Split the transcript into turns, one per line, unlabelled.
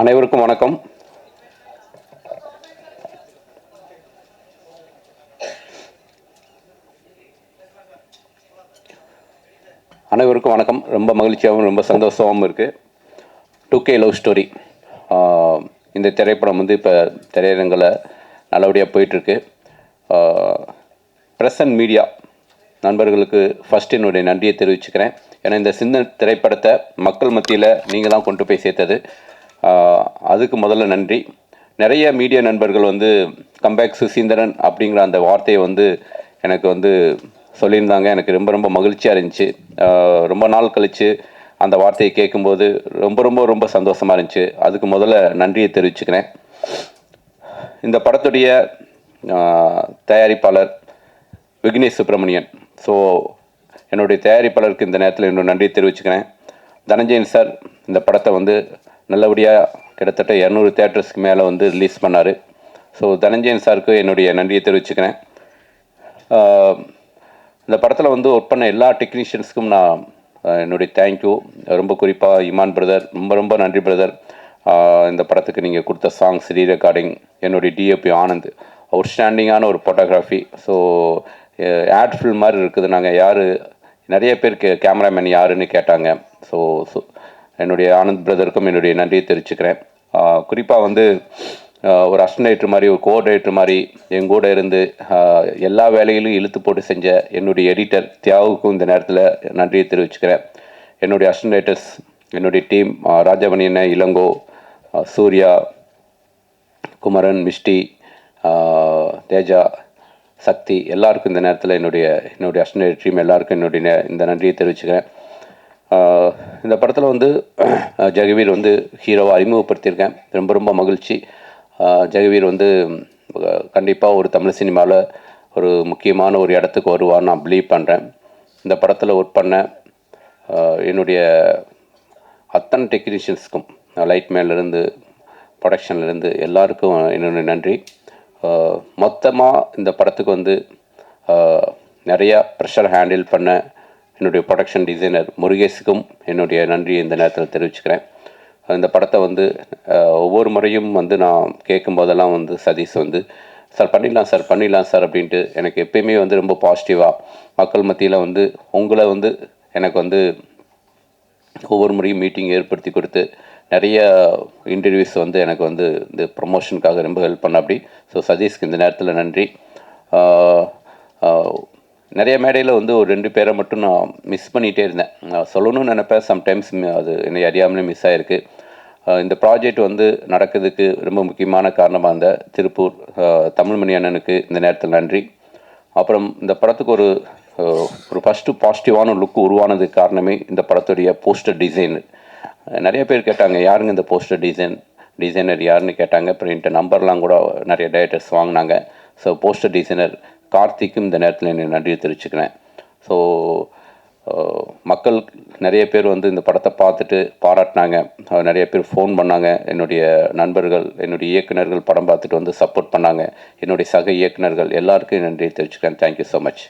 அனைவருக்கும் வணக்கம். அனைவருக்கும் வணக்கம். ரொம்ப மகிழ்ச்சியாகவும் ரொம்ப சந்தோஷமாகவும் இருக்குது டூ கே லவ் ஸ்டோரி. இந்த திரைப்படம் வந்து இப்போ திரையரங்கில் நல்லபடியாக போயிட்டுருக்கு. பிரசன்ட் அண்ட் மீடியா நண்பர்களுக்கு ஃபஸ்ட் என்னுடைய நன்றியை தெரிவிச்சுக்கிறேன். ஏன்னா இந்த சின்ன திரைப்படத்தை மக்கள் மத்தியில் நீங்கள் தான் கொண்டு போய் சேர்த்தது. அதுக்கு முதல்ல நன்றி. நிறைய மீடியா நண்பர்கள் வந்து கம்பேக் சுசீந்திரன் அப்படிங்கிற அந்த வார்த்தையை வந்து எனக்கு வந்து சொல்லியிருந்தாங்க. எனக்கு ரொம்ப ரொம்ப மகிழ்ச்சியாக இருந்துச்சு. ரொம்ப நாள் கழித்து அந்த வார்த்தையை கேட்கும்போது ரொம்ப ரொம்ப ரொம்ப சந்தோஷமாக இருந்துச்சு. அதுக்கு முதல்ல நன்றியை தெரிவிச்சுக்கிறேன். இந்த படத்துடைய தயாரிப்பாளர் விக்னேஷ் சுப்பிரமணியன். ஸோ என்னுடைய தயாரிப்பாளருக்கு இந்த நேரத்தில் இன்னும் நன்றியை தெரிவிச்சுக்கிறேன். தனஞ்சயன் சார் இந்த படத்தை வந்து நல்லபடியாக கிட்டத்தட்ட இரநூறு தேட்டர்ஸ்க்கு மேலே வந்து ரிலீஸ் பண்ணார். ஸோ தனஞ்சயன் சாருக்கு என்னுடைய நன்றியை தெரிவிச்சுக்கிறேன். இந்த படத்தில் வந்து ஒர்க் பண்ண எல்லா டெக்னீஷியன்ஸ்க்கும் நான் என்னுடைய தேங்க்யூ ரொம்ப குறிப்பாக இமான் பிரதர் ரொம்ப ரொம்ப நன்றி பிரதர் இந்த படத்துக்கு நீங்கள் கொடுத்த சாங்ஸ் ரீ ரெக்கார்டிங் என்னுடைய டிஎப்பி ஆனந்த். அவுட்ஸ்டாண்டிங்கான ஒரு ஃபோட்டோகிராஃபி ஸோ ஆட் ஃபில் மாதிரி இருக்குது. நாங்கள் யார் நிறைய பேர் கே கேமராமேன் யாருன்னு கேட்டாங்க. ஸோ ஸோ என்னுடைய ஆனந்த் பிரதருக்கும் என்னுடைய நன்றியை தெரிவிச்சுக்கிறேன். குறிப்பாக வந்து ஒரு அஸ்டனேட்டர் மாதிரி ஒரு கோஆர்டினேட்டர் மாதிரி என் கூட இருந்து எல்லா வேலையிலும் இழுத்து போட்டு செஞ்ச என்னுடைய எடிட்டர் தியாகுக்கும் இந்த நேரத்தில் நன்றியை தெரிவிச்சுக்கிறேன். என்னுடைய அஸ்டனேட்டர்ஸ் என்னுடைய டீம் ராஜமணி அண்ணன் இளங்கோ சூர்யா குமரன் மிஷ்டி தேஜா சக்தி எல்லாருக்கும் இந்த நேரத்தில் என்னுடைய என்னுடைய அஸ்டனேட் டீம் எல்லாருக்கும் என்னுடைய இந்த நன்றியை தெரிவிச்சுக்கிறேன். இந்த படத்தில் வந்து ஜெகவீர் வந்து ஹீரோவை அறிமுகப்படுத்தியிருக்கேன். ரொம்ப ரொம்ப மகிழ்ச்சி. ஜெகவீர் வந்து கண்டிப்பாக ஒரு தமிழ் சினிமாவில் ஒரு முக்கியமான ஒரு இடத்துக்கு வருவான்னு நான் பிலீவ் பண்ணுறேன் இந்த படத்தில் ஒர்க் பண்ண என்னுடைய அத்தனை டெக்னீஷியன்ஸ்க்கும் லைட் மேலேருந்து ப்ரொடக்ஷன்லேருந்து எல்லாருக்கும் என்னுடைய நன்றி. மொத்தமாக இந்த படத்துக்கு வந்து நிறையா ப்ரெஷர் ஹேண்டில் பண்ண என்னுடைய ப்ரொடக்ஷன் டிசைனர் முருகேஷுக்கும் என்னுடைய நன்றியை இந்த நேரத்தில் தெரிவிச்சுக்கிறேன். இந்த படத்தை வந்து ஒவ்வொரு முறையும் வந்து நான் கேட்கும் போதெல்லாம் வந்து சதீஷ் வந்து சார் பண்ணிடலாம் சார் பண்ணிடலாம் சார் அப்படின்ட்டு எனக்கு எப்பயுமே வந்து ரொம்ப பாசிட்டிவாக மக்கள் மத்தியில் வந்து உங்களை வந்து எனக்கு வந்து ஒவ்வொரு முறையும் மீட்டிங் ஏற்படுத்தி கொடுத்து நிறைய இன்டர்வியூஸ் வந்து எனக்கு வந்து இந்த ப்ரொமோஷனுக்காக ரொம்ப ஹெல்ப் பண்ண அப்படி ஸோ சதீஷ்க்கு இந்த நேரத்தில் நன்றி. நிறைய மேடையில் வந்து ஒரு ரெண்டு பேரை மட்டும் நான் மிஸ் பண்ணிகிட்டே இருந்தேன். நான் சொல்லணும்னு நினப்பேன். சம்டைம்ஸ் அது என்னை அறியாமலே மிஸ் ஆகிருக்கு இந்த ப்ராஜெக்ட் வந்து நடக்கிறதுக்கு ரொம்ப முக்கியமான காரணமாக இருந்த திருப்பூர் தமிழ்மணி அண்ணனுக்கு இந்த நேரத்தில் நன்றி. அப்புறம் இந்த படத்துக்கு ஒரு ஒரு ஃபஸ்ட்டு பாசிட்டிவான லுக் உருவானதுக்கு காரணமே இந்த படத்துடைய போஸ்டர் டிசைன் நிறைய பேர் கேட்டாங்க யாருங்க இந்த போஸ்டர் டிசைன் டிசைனர் யாருன்னு கேட்டாங்க. அப்புறம் என்கிட்ட நம்பர்லாம் கூட நிறைய டேரக்டர்ஸ் வாங்கினாங்க. ஸோ போஸ்டர் டிசைனர் கார்த்திக்கும் இந்த நேரத்தில் என்னை நன்றி தெரிவிச்சுக்கிறேன். ஸோ மக்கள் நிறைய பேர் வந்து இந்த படத்தை பார்த்துட்டு பாராட்டினாங்க. நிறைய பேர் ஃபோன் பண்ணாங்க. என்னுடைய நண்பர்கள் என்னுடைய இயக்குநர்கள் படம் பார்த்துட்டு வந்து சப்போர்ட் பண்ணாங்க. என்னுடைய சக இயக்குனர்கள் எல்லாருக்கும் நன்றி தெரிவிச்சுக்கிறேன். Thank you so much